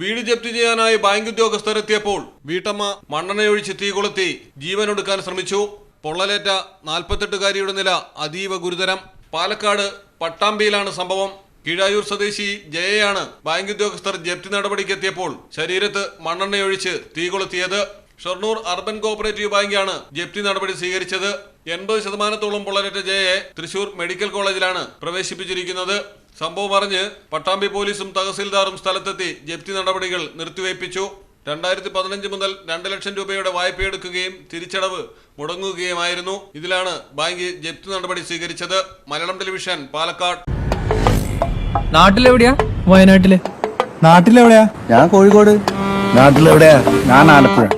വീട് ജപ്തി ചെയ്യാനായി ബാങ്ക് ഉദ്യോഗസ്ഥർ എത്തിയപ്പോൾ വീട്ടമ്മ മണ്ണെണ്ണയൊഴിച്ച് തീ കൊളുത്തി ജീവനൊടുക്കാൻ ശ്രമിച്ചു. പൊള്ളലേറ്റ നാൽപ്പത്തെട്ടുകാരിയുടെ നില അതീവ ഗുരുതരം. പാലക്കാട് പട്ടാമ്പിയിലാണ് സംഭവം. കീഴായൂർ സ്വദേശി ജയയാണ് ബാങ്ക് ഉദ്യോഗസ്ഥർ ജപ്തി നടപടിക്കെത്തിയപ്പോൾ ശരീരത്ത് മണ്ണെണ്ണയൊഴിച്ച് തീ കൊളുത്തിയത്. ഷൊർണൂർ അർബൻ കോഓപ്പറേറ്റീവ് ബാങ്കാണ് ജപ്തി നടപടി സ്വീകരിച്ചത്. എൺപത് ശതമാനത്തോളം പൊള്ളലേറ്റ ജയയെ തൃശൂർ മെഡിക്കൽ കോളേജിലാണ് പ്രവേശിപ്പിച്ചിരിക്കുന്നത്. സംഭവം അറിഞ്ഞ് പട്ടാമ്പി പോലീസും തഹസിൽദാറും സ്ഥലത്തെത്തി ജപ്തി നടപടികൾ നിർത്തിവയ്പ്പിച്ചു. രണ്ടായിരത്തി പതിനഞ്ച് മുതൽ രണ്ട് ലക്ഷം രൂപയുടെ വായ്പയെടുക്കുകയും തിരിച്ചടവ് മുടങ്ങുകയുമായിരുന്നു. ഇതിലാണ് ബാങ്ക് ജപ്തി നടപടി സ്വീകരിച്ചത്. മലയാളം ടെലിവിഷൻ പാലക്കാട്. നാട്ടിലെവിടെയാ? വയനാട്ടിൽ. നാട്ടിലെവിടെയാ? ഞാൻ കോഴിക്കോട്. നാട്ടിലെവിടെയാ? ഞാൻ ആലപ്പുഴ.